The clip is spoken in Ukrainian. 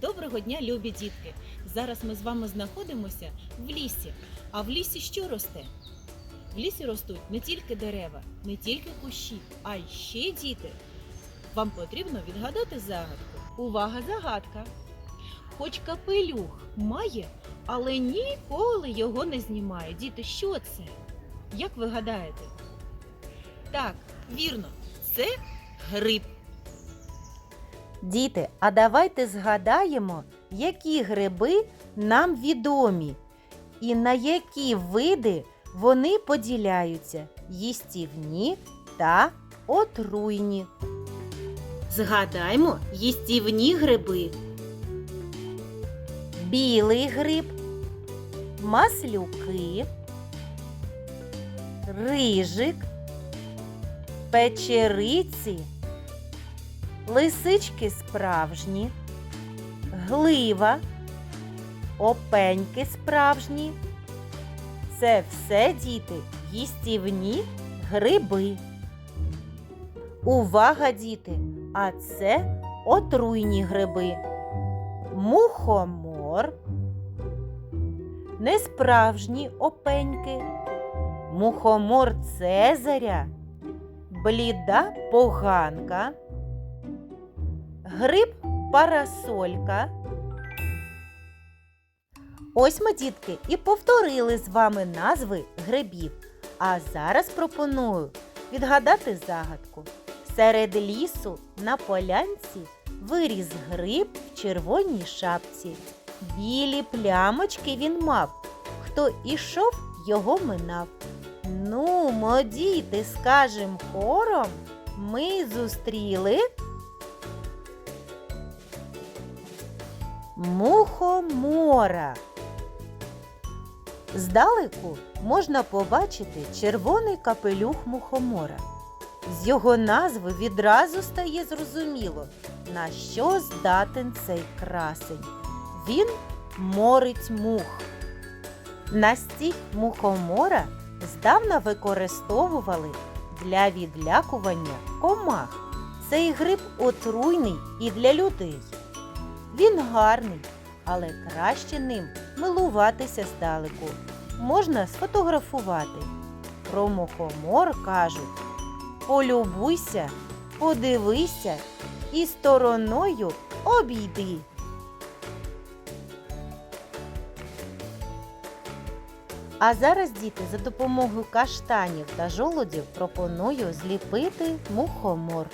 Доброго дня, любі дітки! Зараз ми з вами знаходимося в лісі. А в лісі що росте? В лісі ростуть не тільки дерева, не тільки кущі, а й ще діти. Вам потрібно відгадати загадку. Увага, загадка! Хоч капелюх має, але ніколи його не знімає. Діти, що це? Як ви гадаєте? Так, вірно, це гриб. Діти, а давайте згадаємо, які гриби нам відомі і на які види вони поділяються їстівні та отруйні. Згадаймо їстівні гриби. Білий гриб, маслюки, рижик, печериці, лисички справжні, глива, опеньки справжні. Це все діти їстівні гриби. Увага, діти! А це отруйні гриби. Мухомор, несправжні опеньки, мухомор Цезаря, бліда поганка, гриб парасолька. Ось ми, дітки, і повторили з вами назви грибів. А зараз пропоную відгадати загадку. Серед лісу на полянці виріс гриб в червоній шапці. Білі плямочки він мав. Хто ішов, його минав. Ну, мо, діти, скажем хором, ми зустріли мухомора. Здалеку можна побачити червоний капелюх мухомора. З його назви відразу стає зрозуміло, на що здатен цей красень. Він морить мух. Настій мухомора здавна використовували для відлякування комах. Цей гриб отруйний і для людей. Він гарний, але краще ним милуватися здалеку. Можна сфотографувати. Про мухомор кажуть полюбуйся, подивися і стороною обійди. А зараз, діти, за допомогою каштанів та жолудів пропоную зліпити мухомор.